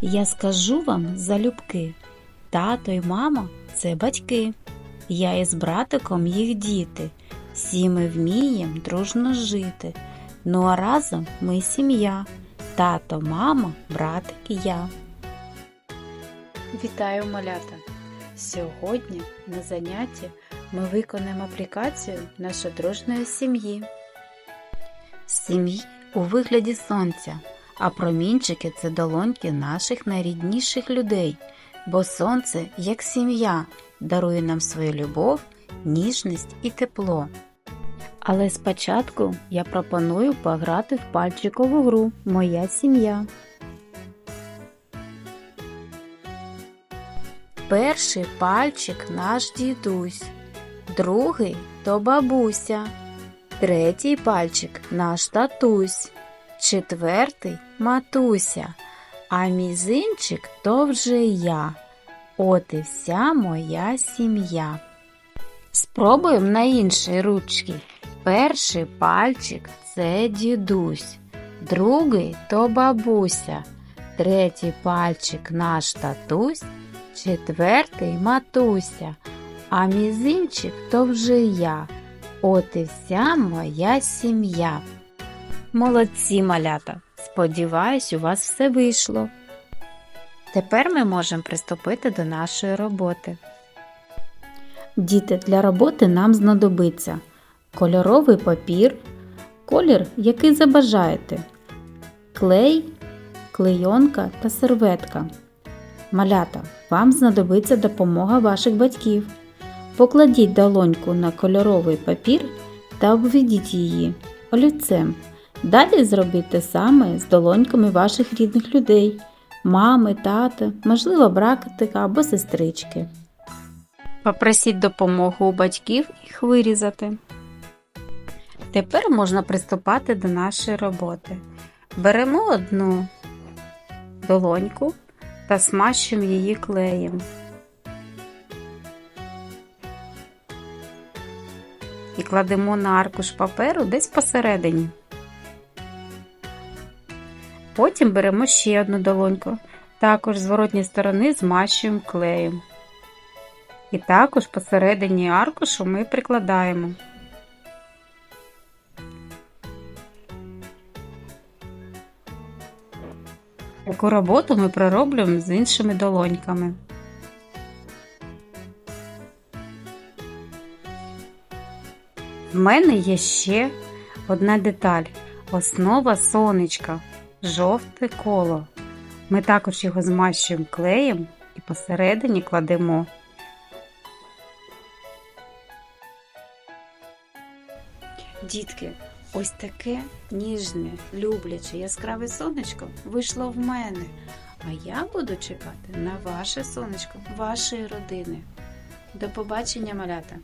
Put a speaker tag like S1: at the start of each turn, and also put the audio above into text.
S1: Я скажу вам залюбки. Тато й мама це батьки. Я із братиком їх діти. Всі ми вмієм дружно жити. Ну а разом ми сім'я. Тато, мама, братик і я. Вітаю малята! Сьогодні на занятті ми виконаємо аплікацію нашої дружної сім'ї. Сім'ї у вигляді сонця, а промінчики це долоньки наших найрідніших людей, бо сонце, як сім'я, дарує нам свою любов, ніжність і тепло. Але спочатку я пропоную пограти в пальчикову гру Моя сім'я. Перший пальчик наш дідусь, другий то бабуся, третій пальчик наш татусь, четвертий матуся, а мізинчик то вже я. От і вся моя сім'я. Спробуємо на іншій ручці. Перший пальчик це дідусь, другий то бабуся, третій пальчик наш татусь, четвертий матуся, а мізинчик то вже я. От і вся моя сім'я. Молодці малята! Сподіваюсь, у вас все вийшло. Тепер ми можемо приступити до нашої роботи. Діти, для роботи нам знадобиться кольоровий папір, колір, який забажаєте, клей, клейонка та серветка. Малята, вам знадобиться допомога ваших батьків. Покладіть долоньку на кольоровий папір та обведіть її олівцем. Далі зробіть те саме з долоньками ваших рідних людей мами, тата, можливо, братика або сестрички. Попросіть допомогу у батьків їх вирізати. Тепер можна приступати до нашої роботи. Беремо одну долоньку та смащуємо її клеєм. І кладемо на аркуш паперу десь посередині. Потім беремо ще одну долоньку, також з зворотньої сторони змащуємо клеєм. І також посередині аркушу ми прикладаємо. Таку роботу ми пророблюємо з іншими долоньками. В мене є ще одна деталь основа сонечка, жовте коло. Ми також його змащуємо клеєм і посередині кладемо. Дітки, ось таке ніжне, любляче, яскраве сонечко вийшло в мене. А я буду чекати на ваше сонечко, вашої родини. До побачення, малята!